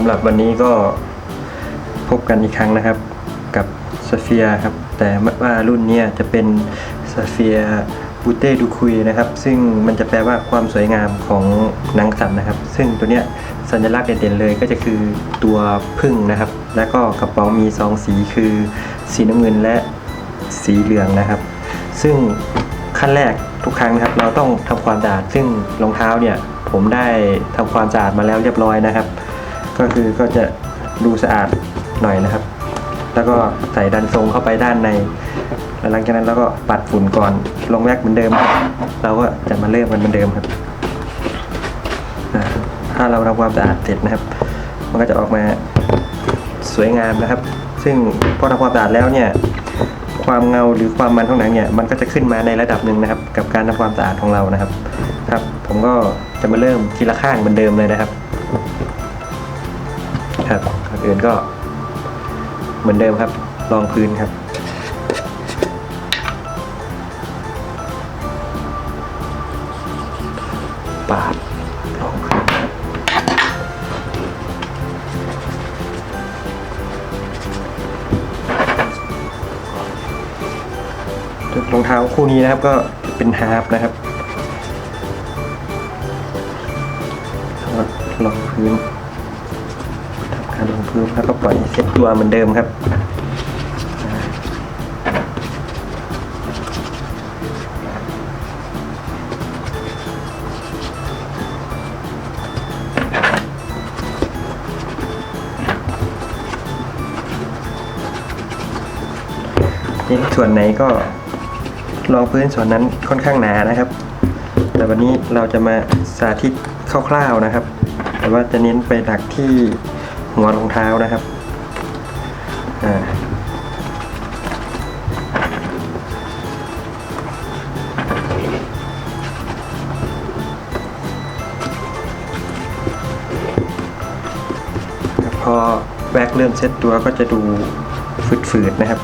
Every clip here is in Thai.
สำหรับวันนี้ก็พบกันอีกครั้งนะครับกับสเฟียครับ แต่ว่ารุ่นนี้จะเป็นสเฟียบูเต้ดูคุยนะครับ ซึ่งมันจะแปลว่าความสวยงามของหนังสัตว์นะครับ ซึ่งตัวเนี้ยสัญลักษณ์เด่นๆเลยก็จะคือตัวพึ่งนะครับ แล้วก็กระเป๋ามีสองสีคือสีน้ำเงินและสีเหลืองนะครับ ซึ่งขั้นแรกทุกครั้งนะครับ เราต้องทำความสะอาด ซึ่งรองเท้าเนี่ยผมได้ทำความสะอาดมาแล้วเรียบร้อยนะครับ ก็คือก็จะดูสะอาดหน่อยนะครับ แล้วก็ใส่ดันทรงเข้าไปด้านใน แล้วหลังจากนั้นเราก็ปัดฝุ่นก่อนลงแว็กเหมือนเดิมครับเราก็จะมาเริ่มกันเหมือนเดิมครับ ถ้าเราทำความสะอาดเสร็จนะครับ มันก็จะออกมาสวยงามนะครับ ซึ่งพอทำความสะอาดแล้วเนี่ยความเงาหรือความมันของหนังเนี่ยมันก็จะขึ้นมาในระดับหนึ่งนะครับ กับการทำความสะอาดของเรานะครับครับ ผมก็จะมาเริ่มทีละข้างเหมือนเดิมเลยนะครับ ก่อนอื่นก็เหมือนเดิมครับ รองพื้นครับ ปาดรองพื้นครับรองเท้าคู่นี้นะครับก็เป็นฮาร์ปนะครับ แล้วก็ปล่อยให้เซ็ตตัวเหมือนเดิมครับ ส่วนไหนก็ลองพื้นส่วนนั้นค่อนข้างหนานะครับ แต่วันนี้เราจะมาสาธิตคร่าวๆนะครับ แต่ว่าจะเน้นไปหลักที่หัวรองเท้านะครับ อ่าพอแว็กเริ่มเซ็ตตัวก็จะดูฝืดๆนะครับ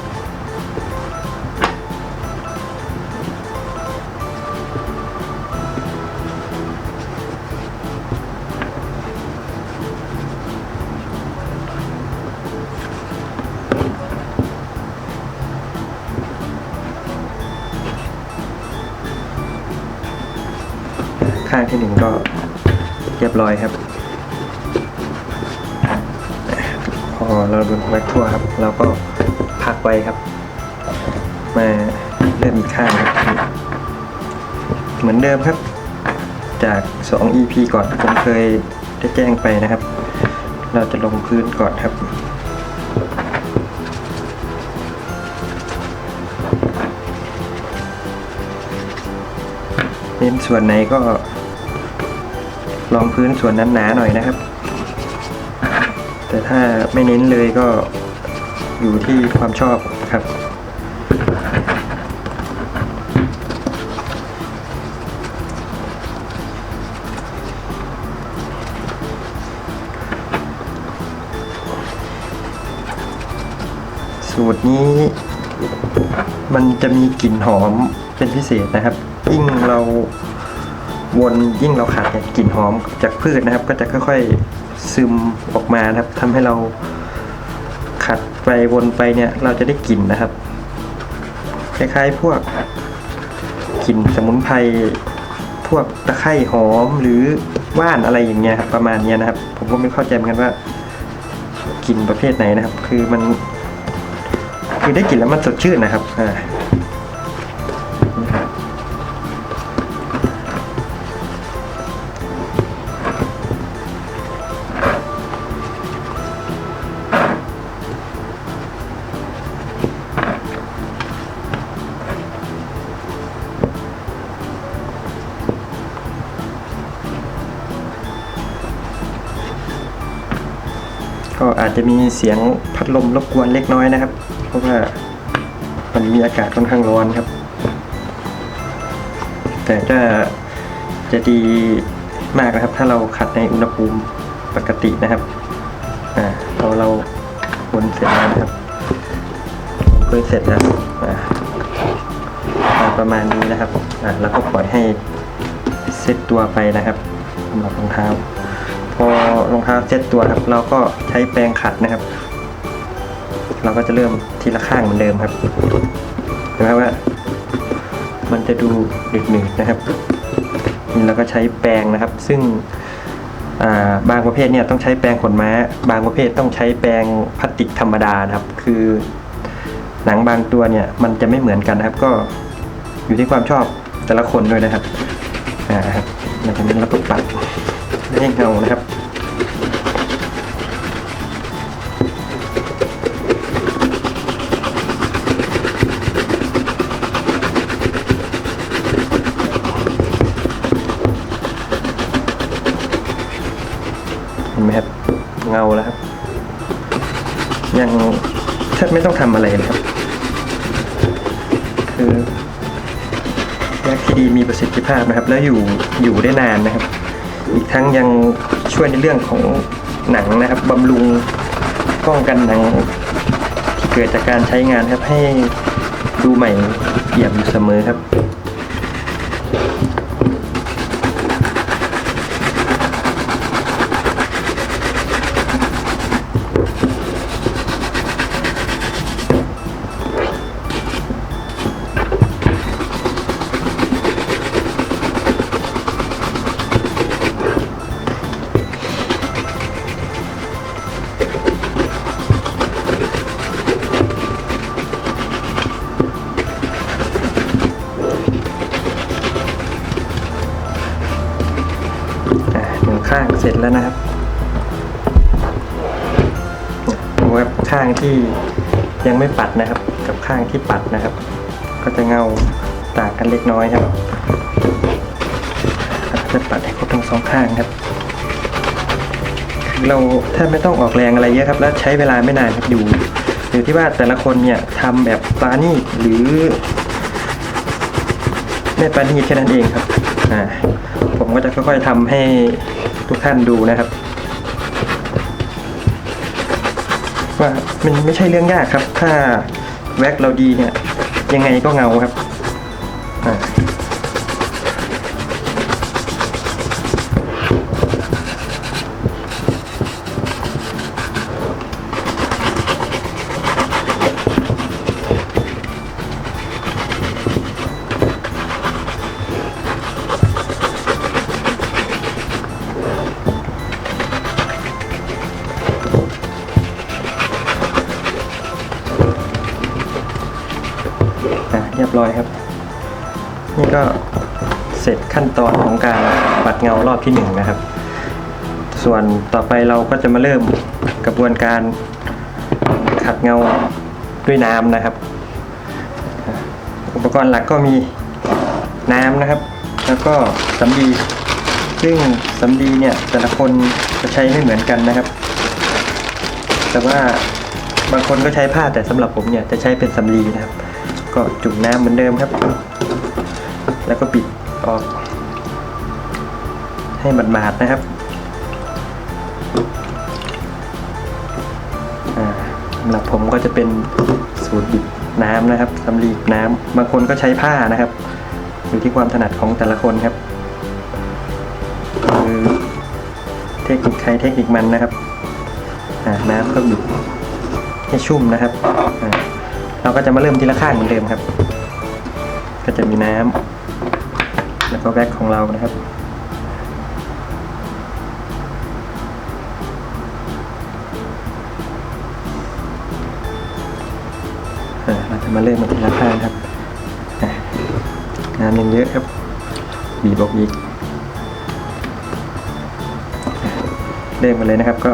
างที่หนึ่งก็เรียบร้อยครับ พอเราดูแว็กทั่วครับ เราก็พักไว้ครับ มาเริ่มอีกข้างครับเหมือนเดิมครับ จาก 2 EP ก่อนผมเคยได้แจ้งไปนะครับ เราจะลงพื้นก่อนครับเน้นส่วนไหนก็ ลองพื้นส่วนนั้นหนาหน่อยนะครับ แต่ถ้าไม่เน้นเลยก็อยู่ที่ความชอบครับสูตรนี้มันจะมีกลิ่นหอมเป็นพิเศษนะครับ ยิ่ง วนยิ่งเราขัดเนี่ยกลิ่นหอมจากพืชนะครับ ก็จะค่อยๆซึมออกมานะครับทำให้เราขัดไปวนไปเนี่ยเราจะได้กลิ่นนะครับ คล้ายๆ พวกกลิ่นสมุนไพรพวกตะไคร่หอมหรือว่านอะไรอย่างเงี้ยครับประมาณเนี้ยนะครับ ผมก็ไม่เข้าใจเหมือนกันว่ากลิ่นประเภทไหนนะครับ คือมันคือได้กลิ่นแล้วมันสดชื่นนะครับอ่า ก็อาจจะมีเสียงพัดลมรบกวนเล็กน้อยนะครับ เพราะว่ามันมีอากาศค่อนข้างร้อนครับ แต่จะจะดีมากนะครับ ถ้าเราขัดในอุณหภูมิปกตินะครับอ่าพอเราวนเสร็จแล้วนะครับวนเสร็จแล้วอ่าอาประมาณนี้นะครับอ่าแล้วก็ปล่อยให้เซตตัวไปนะครับสำหรับรองเท้า พอรองเท้าเซ็ตตัวครับ เราก็ใช้แปรงขัดนะครับ เราก็จะเริ่มทีละข้างเหมือนเดิมครับเห็นไหมว่า มันจะดูหนืดๆนะครับนี่เราก็ใช้แปรงนะครับ ซึ่งาบางประเภทเนี่ยต้องใช้แปรงขนม้า บางประเภทต้องใช้แปรงพลาสติกธรรมดานะครับ คือหนังบางตัวเนี่ยมันจะไม่เหมือนกันนะครับ ก็อยู่ที่ความชอบแต่ละคนด้วยนะครับอ่าครับหลังจากนั้นเราก็ปัด ให้เงานะครับเห็นไหมครับเงาแล้วครับ ยังแทบไม่ต้องทำอะไรเลยครับ คือแยกทีดีมีประสิทธิภาพนะครับ แล้วอยู่อยู่ได้นานนะครับ กทั้งยังช่วยในเรื่องของหนังนะครับบำรุงป้องกันหนังที่เกิดจากการใช้งานครับให้ดูใหม่เอี่ยมอยู่เสมอครับ สร็จแล้วนะครับดูครับข้างที่ยังไม่ปัดนะครับ กับข้างที่ปัดนะครับ ก็จะเงาต่างกันเล็กน้อยครับจะปัดให้ครบทั้งสองข้างครับเราแทบไม่ต้องออกแรงอะไรเยอะครับ แล้วใช้เวลาไม่นานครับอยู่อยู่ที่ว่าแต่ละคนเนี่ยทำแบบปาณีตหรือไม่ปาณีตแค่นั้นเองครับอ่าผมก็จะค่อยๆทำให้ ทุกท่านดูนะครับ ว่ามันไม่ใช่เรื่องยากครับ ถ้าแว็กเราดีเนี่ย ยังไงก็เงาครับอ่า เสร็จขั้นตอนของการปัดเงารอบที่หนึ่งนะครับ ส่วนต่อไปเราก็จะมาเริ่มกระบวนการขัดเงาด้วยน้ำนะครับ อุปกรณ์หลักก็มีน้ำนะครับ แล้วก็สำลีซึ่งสำลีเนี่ยแต่ละคนจะใช้ไม่เหมือนกันนะครับ แต่ว่าบางคนก็ใช้ผ้าแต่สำหรับผมเนี่ยจะใช้เป็นสำลีนะครับ ก็จุ่มน้ำเหมือนเดิมครับ แล้วก็ปิดออก ให้บาดๆนะครับสำหรับผมก็จะเป็นสูตรบิดน้ำนะครับสำลีบน้ำบางคนก็ใช้ผ้านะครับ อยู่ที่ความถนัดของแต่ละคนครับคือเทคนิคใครเทคนิคมันนะครับน้ำก็บิดให้ชุ่มนะครับ เราก็จะมาเริ่มทีละข้างเหมือนเดิมครับ ก็จะมีน้ำ แล้วก็แว็กของเรานะครับอ่าเราจะมาเริ่มกันทีละข้างครับอะน้ำยังเยอะครับบีบออกอีกเริ่มกันเลยนะครับ ก็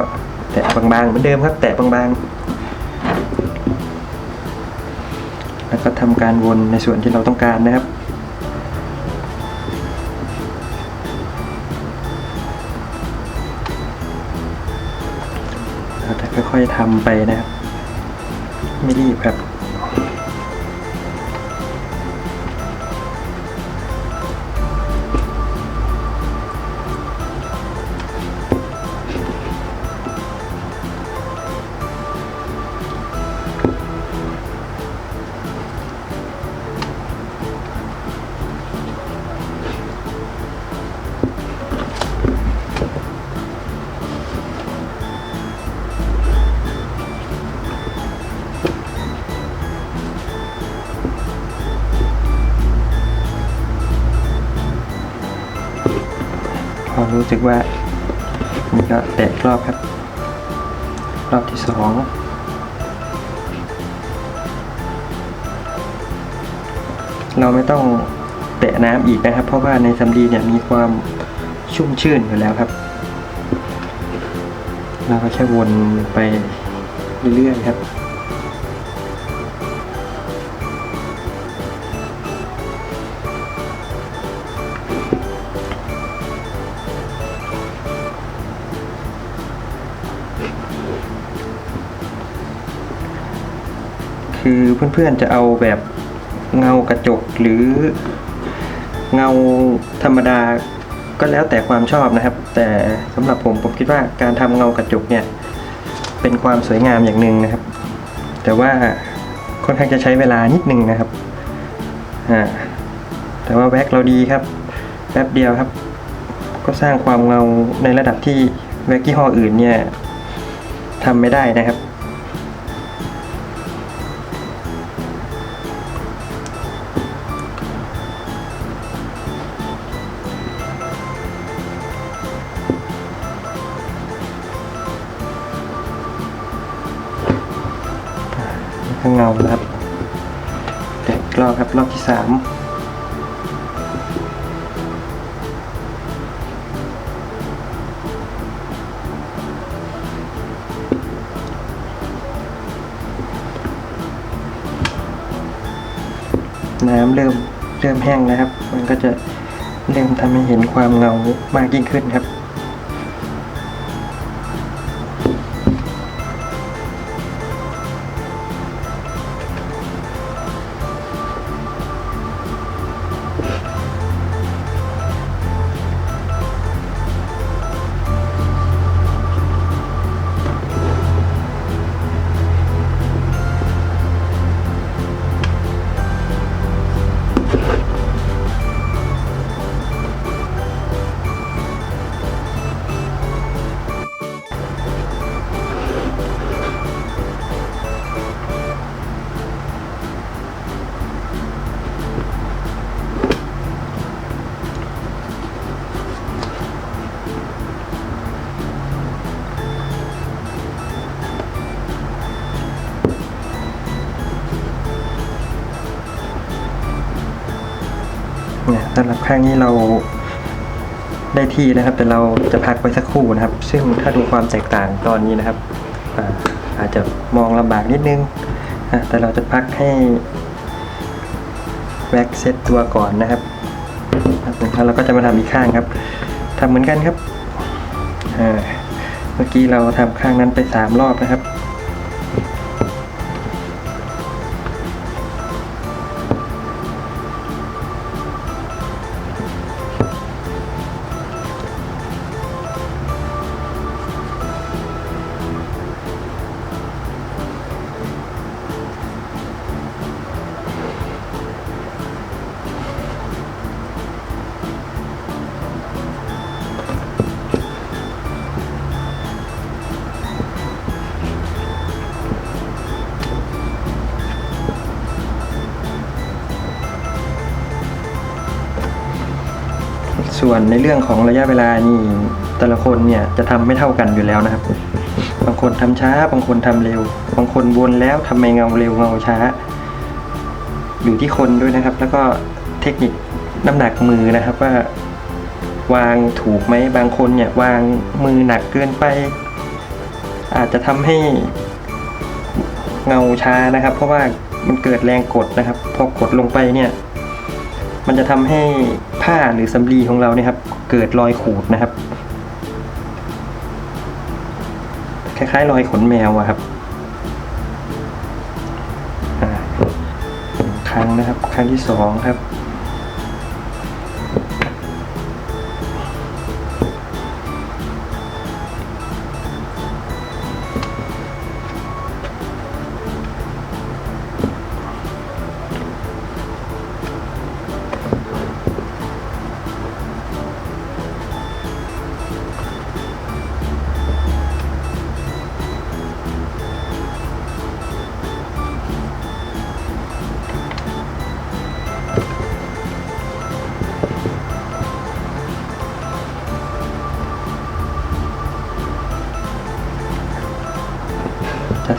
แตะบางๆเหมือนเดิมครับ แตะบางๆแล้วก็ทำการวนในส่วนที่เราต้องการนะครับ อยๆทำไปนะครับ ไม่รีบครับ สึกว่านี่ก็แตะอีกรอบครับ รอบที่สองเราไม่ต้องแตะน้ำอีกนะครับ เพราะว่าในสำลีเนี่ยมีความชุ่มชื่นอยู่แล้วครับ เราก็แค่วนไปเรื่อยๆครับ คือเพื่อนๆจะเอาแบบเงากระจกหรือเงาธรรมดาก็แล้วแต่ความชอบนะครับ แต่สำหรับผมผมคิดว่าการทำเงากระจกเนี่ยเป็นความสวยงามอย่างหนึ่งนะครับ แต่ว่าค่อนข้างจะใช้เวลานิดนึงนะครับอ่าแต่ว่าแว็กเราดีครับแป๊บเดียวครับ ก็สร้างความเงาในระดับที่แว็กยี่ห้ออื่นเนี่ยทำไม่ได้นะครับ เงานะครับแตะอีกรอบครับรอบที่สามน้ำเริ่มเริ่มแห้งนะครับ มันก็จะเริ่มทำให้เห็นความเงามากยิ่งขึ้นครับำหรับข้างนี้เราได้ที่นะครับ แต่เราจะพักไว้สักครู่นะครับ ซึ่งถ้าดูความแตกต่างตอนนี้นะครับอาอาจจะมองลำบากนิดนึงแต่เราจะพักให้แว็กเซตตัวก่อนนะครับแล้วเราก็จะมาทำอีกข้างครับทำเหมือนกันครับเมื่อกี้เราทำข้างนั้นไปสามรอบนะครับ ส่วนในเรื่องของระยะเวลานี่แต่ละคนเนี่ยจะทำไม่เท่ากันอยู่แล้วนะครับ บางคนทำช้า บางคนทำเร็ว บางคนวนแล้วทำไมเงาเร็วเงาช้า อยู่ที่คนด้วยนะครับ แล้วก็เทคนิคน้ำหนักมือนะครับว่าวางถูกไหมบางคนเนี่ยวางมือหนักเกินไป อาจจะทำให้เงาช้านะครับ เพราะว่ามันเกิดแรงกดนะครับ พอกดลงไปเนี่ย มันจะทำให้ ผ้าหรือสำลีของเราเนี่ยครับ เกิดรอยขูดนะครับ คล้ายๆ รอยขนแมวอะครับอ่าครั้งนะครับ ครั้งที่สองครับ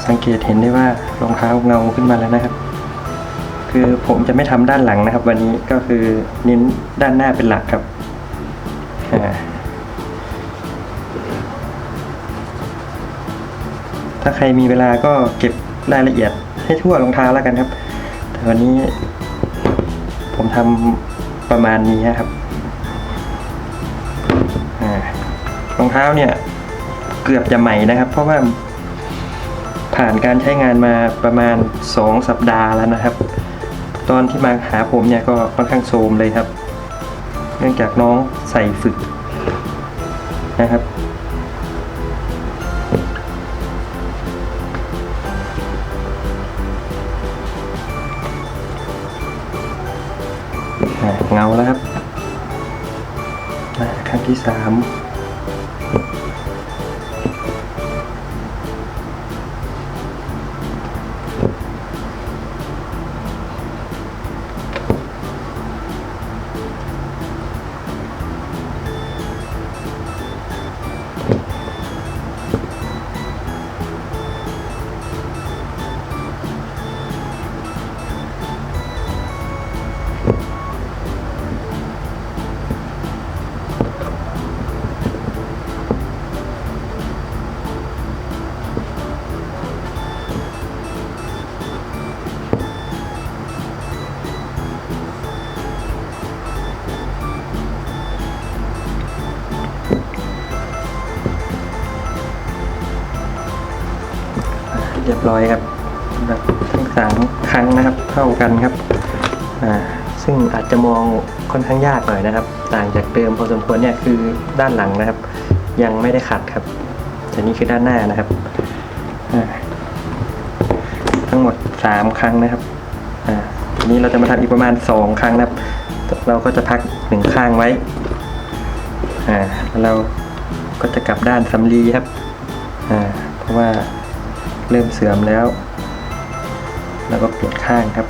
สังเกตเห็นได้ว่ารองเท้าเงาขึ้นมาแล้วนะครับ คือผมจะไม่ทำด้านหลังนะครับ วันนี้ก็คือเน้นด้านหน้าเป็นหลักครับถ้าใครมีเวลาก็เก็บรายละเอียดให้ทั่วรองเท้าแล้วกันครับ แต่วันนี้ผมทำประมาณนี้ครับรองเท้าเนี่ยเกือบจะใหม่นะครับ เพราะว่า ผ่านการใช้งานมาประมาณ 2 สัปดาห์แล้วนะครับ ตอนที่มาหาผมเนี่ยก็ค่อนข้างโทรมเลยครับ เนื่องจากน้องใส่ฝึกนะครับ เงาแล้วครับอ่าครั้งที่สาม ร้อยครับทั้งสามครั้งนะครับเท่ากันครับซึ่งอาจจะมองค่อนข้างยากหน่อยนะครับ ต่างจากเดิมพอสมควรเนี่ยคือด้านหลังนะครับ ยังไม่ได้ขัดครับแต่นี่คือด้านหน้านะครับทั้งหมดสามครั้งนะครับทีนี้เราจะมาทำอีกประมาณสองครั้งนะครับ เราก็จะพักหนึ่งข้างไว้แล้วเราก็จะกลับด้านสำลีครับเพราะว่า เริ่มเสื่อมแล้ว แล้วก็เปลี่ยนข้างครับ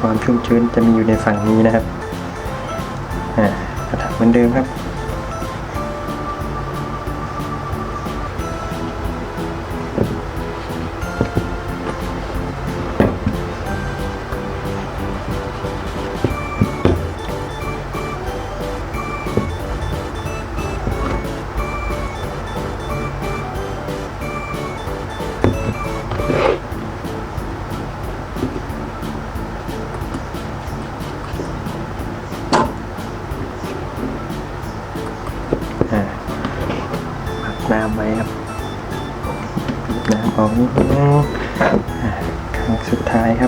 ความชุ่มชื้นจะมีอยู่ในฝั่งนี้นะครับอ่ากระถับเหมือนเดิมครับ น้ำไว้ครับน้ำออกนิดนึงอ่าครั้งสุดท้ายครับ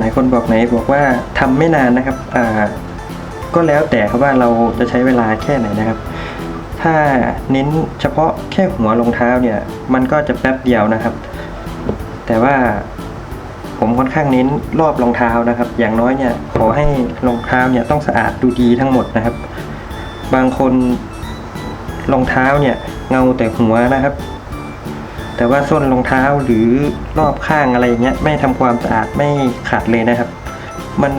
หลายคนบอกไหนบอกว่าทำไม่นานนะครับอ่าก็แล้วแต่ครับว่าเราจะใช้เวลาแค่ไหนนะครับ ถ้าเน้นเฉพาะแค่หัวรองเท้าเนี่ย มันก็จะแป๊บเดียวนะครับ แต่ว่าผมค่อนข้างเน้นรอบรองเท้านะครับ อย่างน้อยเนี่ยขอให้รองเท้าเนี่ยต้องสะอาดดูดีทั้งหมดนะครับ บางคนรองเท้าเนี่ยเงาแต่หัวนะครับ แต่ว่าส้นรองเท้าหรือรอบข้างอะไรเงี้ยไม่ทำความสะอาดไม่ขัดเลยนะครับ มัน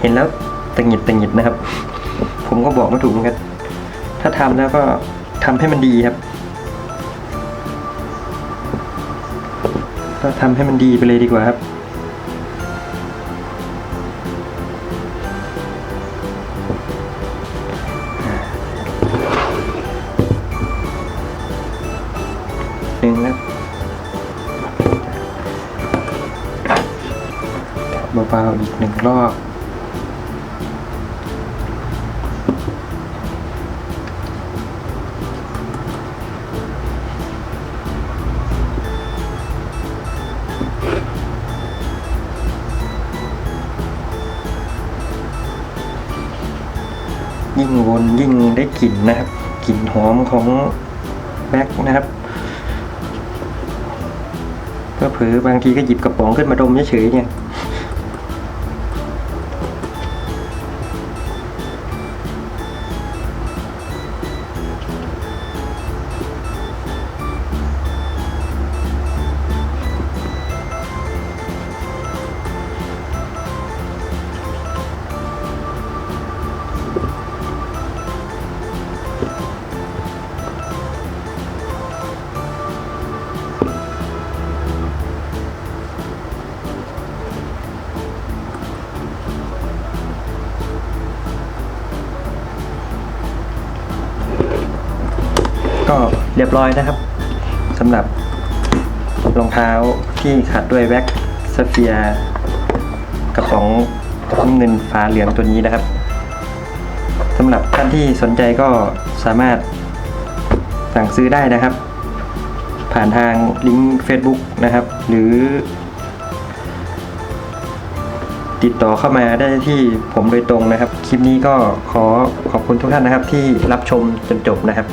เห็นแล้วตังหิดตังหงิดนะครับ ผมก็บอกไม่ถูกเหมือนกันถ้าทำแล้วก็ทำให้มันดีครับ ก็ทำให้มันดีไปเลยดีกว่าครับ ได้กลิ่นนะครับกลิ่นหอมของแบ็คนะครับก็เผลอบางทีก็หยิบกระป๋องขึ้นมาดมเฉยๆเนี่ย ก็เรียบร้อยนะครับสำหรับรองเท้าที่ขัดด้วยแว็กสเฟียกระป๋องน้ำเงินฟ้าเหลืองตัวนี้นะครับสำหรับท่านที่สนใจก็สามารถสั่งซื้อได้นะครับ ผ่านทางลิงก์ Facebook นะครับ หรือ ติดต่อเข้ามาได้ที่ผมโดยตรงนะครับ คลิปนี้ก็ขอขอบคุณทุกท่านนะครับที่รับชมจนจบนะครับ